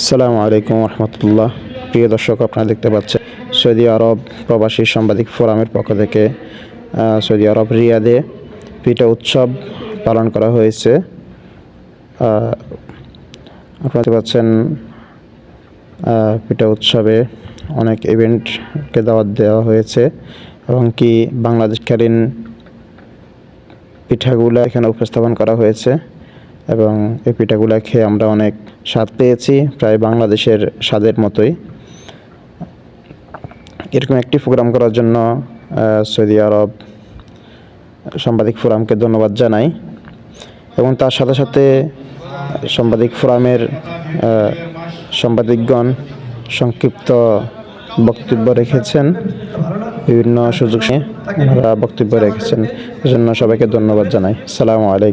সালামু আলাইকুম রহমতুল্লাহ প্রিয় দর্শক, আপনারা দেখতে পাচ্ছেন সৌদি আরব প্রবাসী সাংবাদিক ফোরামের পক্ষ থেকে সৌদি আরব রিয়াদে পিঠা উৎসব পালন করা হয়েছে। আপনারা দেখতে পাচ্ছেন পিঠা উৎসবে অনেক ইভেন্টকে দাওয়াত দেওয়া হয়েছে এবং কি বাংলাদেশকালীন পিঠাগুলা এখানে উপস্থাপন করা হয়েছে। এবং এই পিঠাগুলা খেয়ে আমরা অনেক স্বাদ পেয়েছি, প্রায় বাংলাদেশের স্বাদের মতোই। এরকম একটি প্রোগ্রাম করার জন্য সৌদি আরব সাংবাদিক ফোরামকে ধন্যবাদ জানাই। এবং তার সাথে সাথে সাংবাদিক ফোরামের সাংবাদিকগণ সংক্ষিপ্ত বক্তব্য রেখেছেন। বিভিন্ন সুযোগ নিয়ে বক্তব্য রেখেছেন। এজন্য সবাইকে ধন্যবাদ জানাই। সালামু আলাইকুম।